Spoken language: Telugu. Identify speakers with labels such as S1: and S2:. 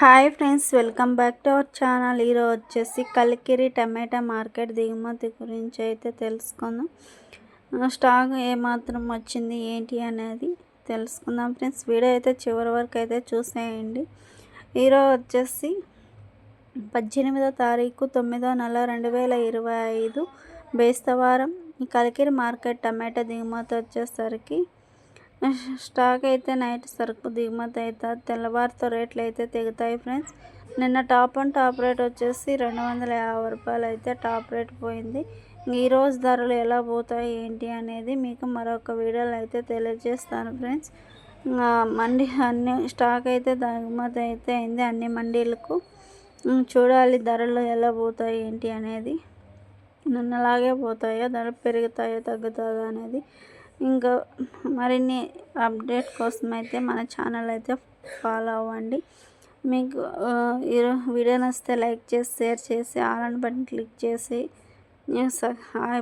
S1: Hi friends welcome back to our channel. ఈరోజు వచ్చేసి కలికిరి టమాటా మార్కెట్ దిగుమతి గురించి అయితే తెలుసుకుందాం. స్టాక్ ఏమాత్రం వచ్చింది ఏంటి అనేది తెలుసుకుందాం ఫ్రెండ్స్. వీడియో అయితే చివరి వరకు అయితే చూసేయండి. ఈరోజు వచ్చేసి పద్దెనిమిదో తారీఖు తొమ్మిదో నెల రెండు వేల ఇరవై ఐదు బేస్తవారం ఈ కలికిరి మార్కెట్ టమాటా దిగుమతి వచ్చేసరికి స్టాక్ అయితే నైట్ సరుకు దిగుమతి అవుతుంది తెల్లవారితో రేట్లు అయితే తెగుతాయి ఫ్రెండ్స్. నిన్న టాప్ అండ్ టాప్ రేట్ వచ్చేసి రెండు వందల యాభై రూపాయలు అయితే టాప్ రేట్ పోయింది. ఈరోజు ధరలు ఎలా పోతాయి ఏంటి అనేది మీకు మరొక వీడియోలో అయితే తెలియజేస్తాను ఫ్రెండ్స్. మండీ మండి అన్ని స్టాక్ అయితే దిగుమతి అయితే అయింది అన్ని మండీలకు. చూడాలి ధరలు ఎలా పోతాయి ఏంటి అనేది. నిన్నలాగే పోతాయో? ధర పెరుగుతాయో? తగ్గుతుందో అనేది. ఇంకా మరిన్ని అప్డేట్ కోసం అయితే మన ఛానల్ అయితే ఫాలో అవ్వండి. మీకు ఆ, వీడియో నచ్చితే లైక్ చేసి షేర్ చేసి ఆల్ అని బటన్ క్లిక్ చేసి న్యూస్ సహాయ